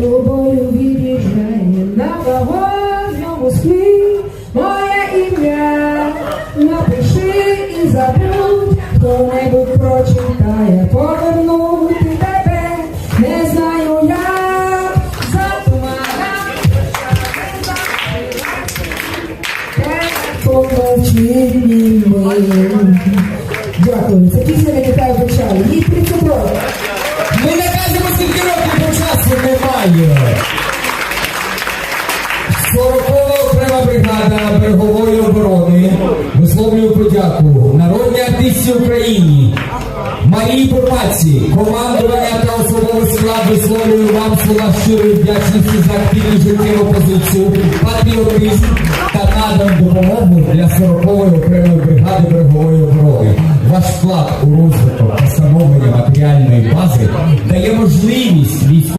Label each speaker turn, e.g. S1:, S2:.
S1: тобою від'їжджає на вагон. В Москві. Моє ім'я. Напиши і забудь, хто-небудь прочитає, повернути тебе, не знаю Помовчи Дякую. Це пісня виникає
S2: Сорокова окрема бригада берегової оборони висловлюю подяку народній артистці України Марії Бурмаці, командування та особовий склад висловлюю вам слова щирої вдячності за активну життєву позицію, патріотизм та надану допомогу для 40-ї окремої бригади берегової оборони. Ваш вклад у розвиток та становлення матеріальної бази дає можливість